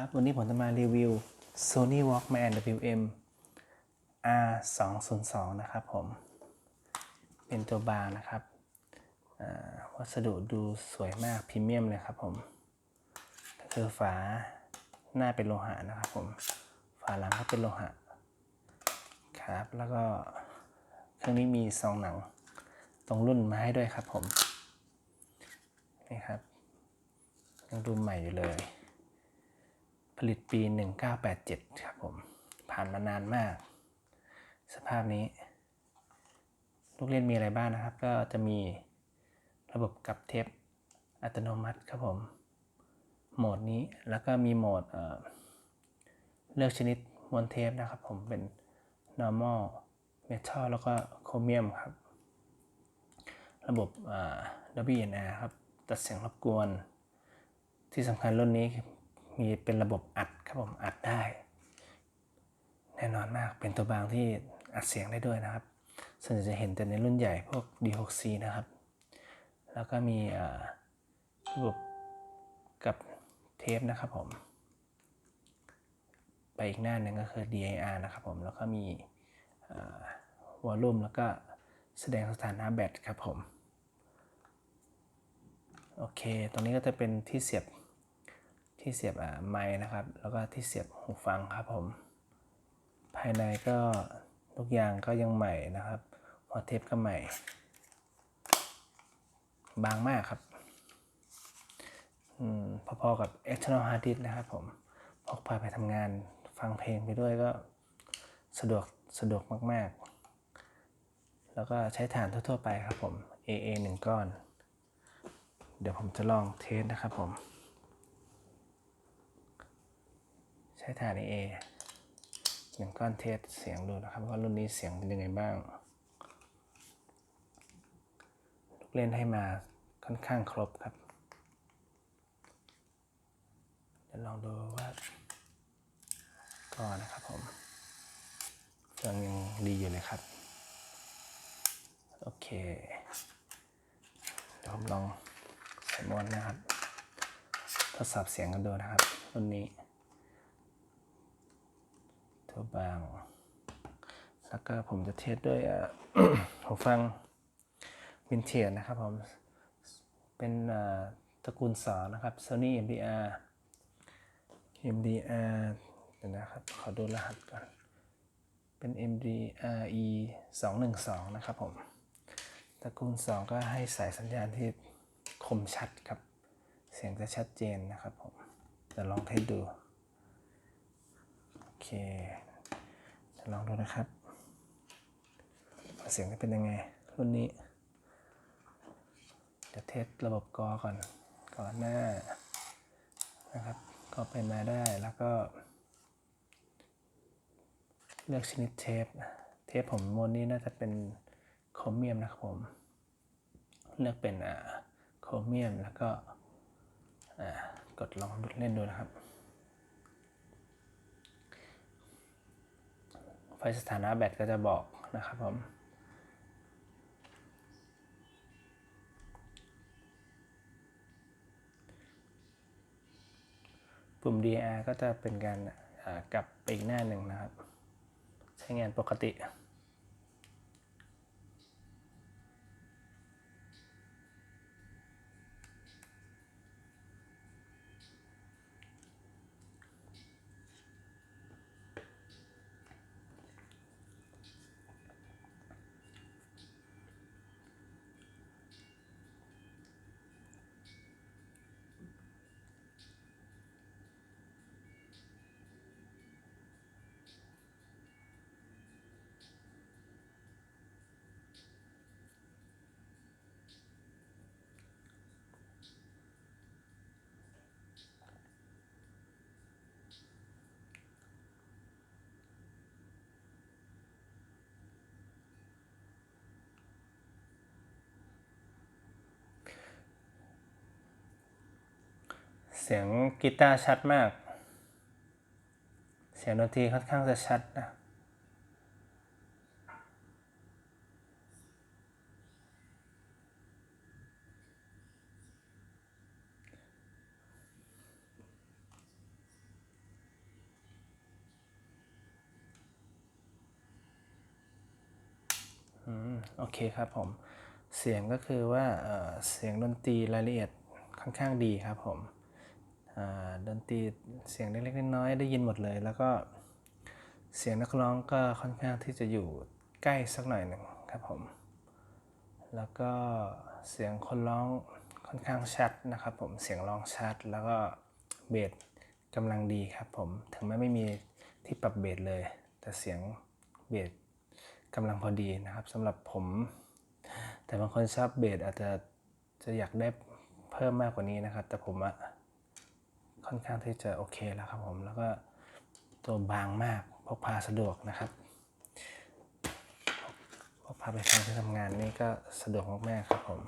ครับวันนี้ผมจะมารีวิว Sony Walkman WM R 2 0 2นะครับผม เป็นตัวบางนะครับอ่าวัสดุดูสวยมากพรีเมียมเลยครับผม ก็คือฝาหน้าเป็นโลหะนะครับผม ฝาหลังก็เป็นโลหะครับ แล้วก็เครื่องนี้มีซองหนังตรงรุ่นมาให้ด้วยครับผม นี่ครับ ยังดูใหม่อยู่เลย ผลิตปี 1987 ครับผม ผ่านมานานมาก สภาพนี้ ลูกเล่นมีอะไรบ้างนะครับ ก็จะมีระบบกับเทปอัตโนมัติครับผม โหมดนี้แล้วก็มีโหมดเเลือกชนิดมวนเทปนะครับผมเป็น normal metal แล้วก็ chromium ครับ ระบบ WNR ครับ ตัดเสียงรบกวน ที่สำคัญรุ่นนี้ มีเป็นระบบอัดครับผมอัดได้ แน่นอนมากเป็นตัวบางที่อัดเสียงได้ด้วยนะครับ ส่วนใหญ่จะเห็นแต่ในรุ่นใหญ่พวก D6C นะครับ แล้วก็มีระบบกับเทปนะครับผม ไปอีกหน้าหนึ่งก็คือ DIR นะครับผม แล้วก็มีวอลลุ่มแล้วก็แสดงสถานะแบตครับผม โอเค ตรงนี้ก็จะเป็นที่เสียบ ที่เสียบอ่าไม้นะครับ แล้วก็ที่เสียบหูฟังครับผม ภายในก็ทุกอย่างก็ยังใหม่นะครับหัวเทปก็ใหม่ บางมากครับอพอๆกับ external hard disk นะครับผมพกพาไปทำงานฟังเพลงไปด้วยก็สะดวกสะดวกมาก ๆ แล้วก็ใช้ฐานทั่ว ๆ ไปครับผม AA 1 ก้อน เดี๋ยวผมจะลองเทสนะครับผม ใช้ฐาน AA หนึ่งก้อนเทสเสียงดูนะครับว่ารุ่นนี้เสียงเป็นยังไงบ้าง ลูกเล่นให้มาค่อนข้างครบครับ เดี๋ยวลองดูว่าก่อนนะครับผมเสียงยังดีอยู่เลยครับ โอเค เดี๋ยวผมลองใส่มวนนะครับทดสอบเสียงกันดูนะครับรุ่นนี้ ตัวบาง แล้วก็ผมจะเทสด้วยหูฟังวินเทจนะครับผม เป็นตระกูลสอนะครับ Sony MDR MDR เดี๋ยวนะครับ ขอดูรหัสก่อน เป็น MDRE 212นะครับผม ตระกูล 2 ก็ให้สายสัญญาณที่คมชัดครับ เสียงจะชัดเจนนะครับผมจะลองเทสดู โอเค ลองดูนะครับเสียงจะเป็นยังไง รุ่นนี้เดี๋ยวเทสระบบกอก่อนก่อนหน้านะครับ ก็ไปมาได้แล้วก็ เลือกชนิดเทป เทปผมโมนนี้น่าจะเป็นโครเมียมนะครับผม เลือกเป็นอ่าโครเมียมแล้วก็อ่ากดลองเล่นดูนะครับ ไฟสถานะแบตก็จะบอกนะครับผมปุ่ม DR ก็จะเป็นการกลับไปอีกหน้าหนึ่งนะครับ ใช้งานปกติ เสียงกีตาร์ชัดมาก เสียงดนตรีค่อนข้างจะชัดนะโอเคครับผม เสียงก็คือว่าเสียงดนตรีรายละเอียดค่อนข้างดีครับผม ดนตรีเสียงเล็กๆน้อยๆได้ยินหมดเลย แล้วก็เสียงนักร้องก็ค่อนข้างที่จะอยู่ใกล้สักหน่อยหนึ่งครับผม แล้วก็เสียงคนร้องค่อนข้างชัดนะครับผม เสียงร้องชัด แล้วก็เบสกำลังดีครับผม ถึงแม้ไม่มีที่ปรับเบสเลย แต่เสียงเบสกำลังพอดีนะครับสำหรับผม แต่บางคนชอบเบสอาจจะจะอยากได้เพิ่มมากกว่านี้นะครับ แต่ผมอะ ค่อนข้างที่จะโอเคแล้วครับผมแล้วก็ตัวบางมากพกพาสะดวกนะครับพกพาไปทำที่ทำงานนี่ก็สะดวกมากๆครับผม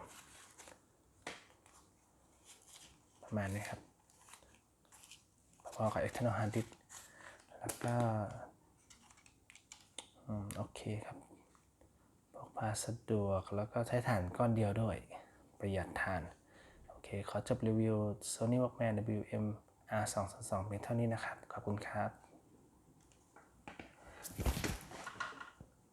ประมาณนี้ครับพอกับ external hard disk แล้วก็อืมโอเคครับพกพาสะดวกแล้วก็ใช้ถ่านก้อนเดียวด้วย ประหยัดถ่าน โอเค ขอจบรีวิว Sony Walkman WM R 2 2 2เป็นเท่านี้นะครับ ขอบคุณครับ